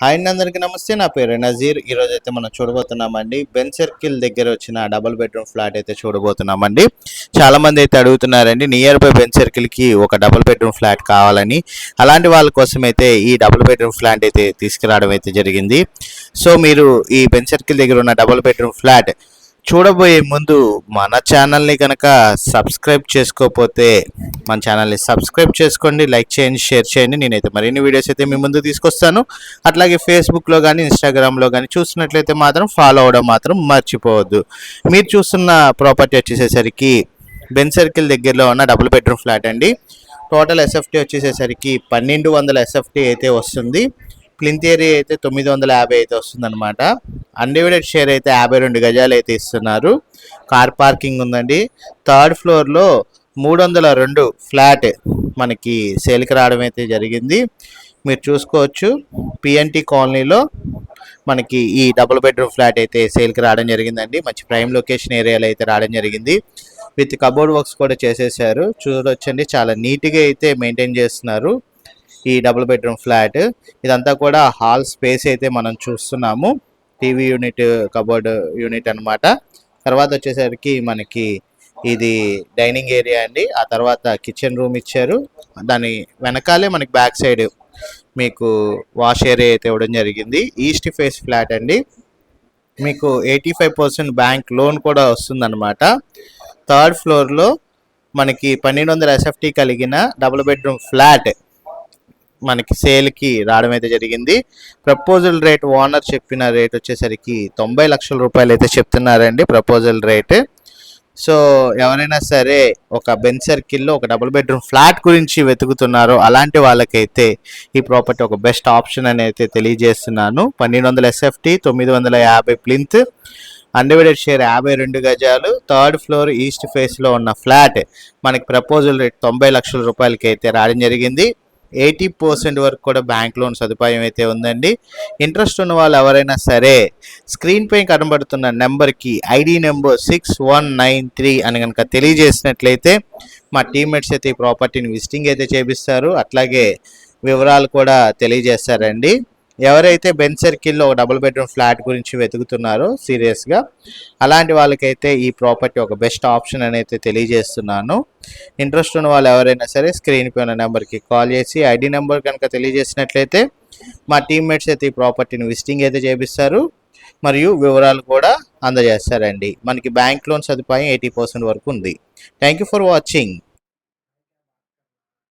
Hi అండి అందరికీ నమస్తే. నా పేరు నజీర్. ఈ అయితే మనం చూడబోతున్నామండి. బెన్ సర్కిల్ దగ్గర వచ్చిన డబుల్ బెడ్రూమ్ ఫ్లాట్ అయితే చూడబోతున్నామండి. చాలా మంది అయితే అడుగుతున్నారండి నియర్ బై బెన్ సర్కిల్కి ఒక డబుల్ బెడ్రూమ్ ఫ్లాట్ కావాలని. అలాంటి వాళ్ళ కోసం అయితే ఈ డబుల్ బెడ్రూమ్ ఫ్లాట్ అయితే తీసుకురావడం అయితే జరిగింది. సో మీరు ఈ బెన్ సర్కిల్ దగ్గర ఉన్న డబుల్ బెడ్రూమ్ ఫ్లాట్ చూడబోయే ముందు మన ఛానల్ని కనుక సబ్స్క్రైబ్ చేసుకోకపోతే మన ఛానల్ని సబ్స్క్రైబ్ చేసుకోండి లైక్ చేయండి షేర్ చేయండి. నేనైతే మరిన్ని వీడియోస్ అయితే మీ ముందు తీసుకొస్తాను. అట్లాగే ఫేస్బుక్లో కానీ ఇన్స్టాగ్రామ్లో కానీ చూసినట్లయితే మాత్రం ఫాలో అవ్వడం మాత్రం మర్చిపోవద్దు. మీరు చూస్తున్న ప్రాపర్టీ వచ్చేసేసరికి బెన్ సర్కిల్ దగ్గరలో ఉన్న డబుల్ బెడ్రూమ్ ఫ్లాట్ అండి. టోటల్ ఎస్ఎఫ్టీ వచ్చేసేసరికి పన్నెండు వందల ఎస్ఎఫ్టీ అయితే వస్తుంది. ప్లింత్ ఏరియా అయితే తొమ్మిది వందల యాభై అయితే వస్తుందన్నమాట. అన్డివైడెడ్ షేర్ అయితే యాభై రెండు గజాలు అయితే ఇస్తున్నారు. కార్ పార్కింగ్ ఉందండి. థర్డ్ ఫ్లోర్లో మూడు వందల రెండు ఫ్లాట్ మనకి సేల్కి రావడం అయితే జరిగింది. మీరు చూసుకోవచ్చు. పిఎన్టీ కాలనీలో మనకి ఈ డబుల్ బెడ్రూమ్ ఫ్లాట్ అయితే సేల్కి రావడం జరిగిందండి. మంచి ప్రైమ్ లొకేషన్ ఏరియాలో అయితే రావడం జరిగింది. విత్ కబోర్డ్ వర్క్స్ కూడా చేసేసారు. చూడొచ్చండి. చాలా నీట్గా అయితే మెయింటైన్ చేస్తున్నారు. ఈ డబుల్ బెడ్రూమ్ ఫ్లాట్. ఇదంతా కూడా హాల్ స్పేస్ అయితే మనం చూస్తున్నాము. టీవీ యూనిట్ కబోర్డ్ యూనిట్ అన్నమాట. తర్వాత వచ్చేసరికి మనకి ఇది డైనింగ్ ఏరియా అండి. ఆ తర్వాత కిచెన్ రూమ్ ఇచ్చారు. దాని వెనకాలే మనకి బ్యాక్ సైడ్ మీకు వాష్ ఏరియా అయితే ఇవ్వడం జరిగింది. ఈస్ట్ ఫేస్ ఫ్లాట్ అండి. మీకు eighty five percent bank loan కూడా వస్తుందన్నమాట. థర్డ్ ఫ్లోర్లో మనకి పన్నెండు వందల ఎస్ఎఫ్టీ కలిగిన డబుల్ బెడ్రూమ్ ఫ్లాట్ మనకి సేల్కి రావడం అయితే జరిగింది. ప్రపోజల్ రేట్ ఓనర్ చెప్పిన రేట్ వచ్చేసరికి తొంభై లక్షల రూపాయలు అయితే చెప్తున్నారండి ప్రపోజల్ రేట్. సో ఎవరైనా సరే ఒక బెన్ సర్కిల్లో ఒక డబుల్ బెడ్రూమ్ ఫ్లాట్ గురించి వెతుకుతున్నారో అలాంటి వాళ్ళకైతే ఈ ప్రాపర్టీ ఒక బెస్ట్ ఆప్షన్ అని అయితే తెలియజేస్తున్నాను. పన్నెండు వందల ఎస్ఎఫ్టీ తొమ్మిది వందల యాభై ప్లింత్ అన్డివైడెడ్ షేర్ యాభై రెండు గజాలు. థర్డ్ ఫ్లోర్ ఈస్ట్ ఫేస్లో ఉన్న ఫ్లాట్ మనకి ప్రపోజల్ రేట్ తొంభై లక్షల రూపాయలకి అయితే రావడం జరిగింది. ఎయిటీ పర్సెంట్ వరకు కూడా బ్యాంక్ లోన్ సదుపాయం అయితే ఉందండి. ఇంట్రెస్ట్ ఉన్న వాళ్ళు ఎవరైనా సరే స్క్రీన్ పై కనబడుతున్న నెంబర్కి ID number six one nine three అని కనుక తెలియజేసినట్లయితే మా టీమ్మేట్స్ అయితే ఈ ప్రాపర్టీని విజిటింగ్ అయితే చేపిస్తారు. అట్లాగే వివరాలు కూడా తెలియజేస్తారండి. ఎవరైతే బెన్ సర్కిల్లో ఒక డబుల్ బెడ్రూమ్ ఫ్లాట్ గురించి వెతుకుతున్నారో సీరియస్గా అలాంటి వాళ్ళకైతే ఈ ప్రాపర్టీ ఒక బెస్ట్ ఆప్షన్ అని అయితే తెలియజేస్తున్నాను. ఇంట్రెస్ట్ ఉన్న వాళ్ళు ఎవరైనా సరే స్క్రీన్పై ఉన్న నెంబర్కి కాల్ చేసి ఐడి నెంబర్ కనుక తెలియజేసినట్లయితే మా టీమ్మేట్స్ అయితే ఈ ప్రాపర్టీని విజిటింగ్ అయితే చేపిస్తారు. మరియు వివరాలు కూడా అందజేస్తారండి. మనకి బ్యాంక్ లోన్ సదుపాయం ఎయిటీ పర్సెంట్ వరకు ఉంది. Thank you for watching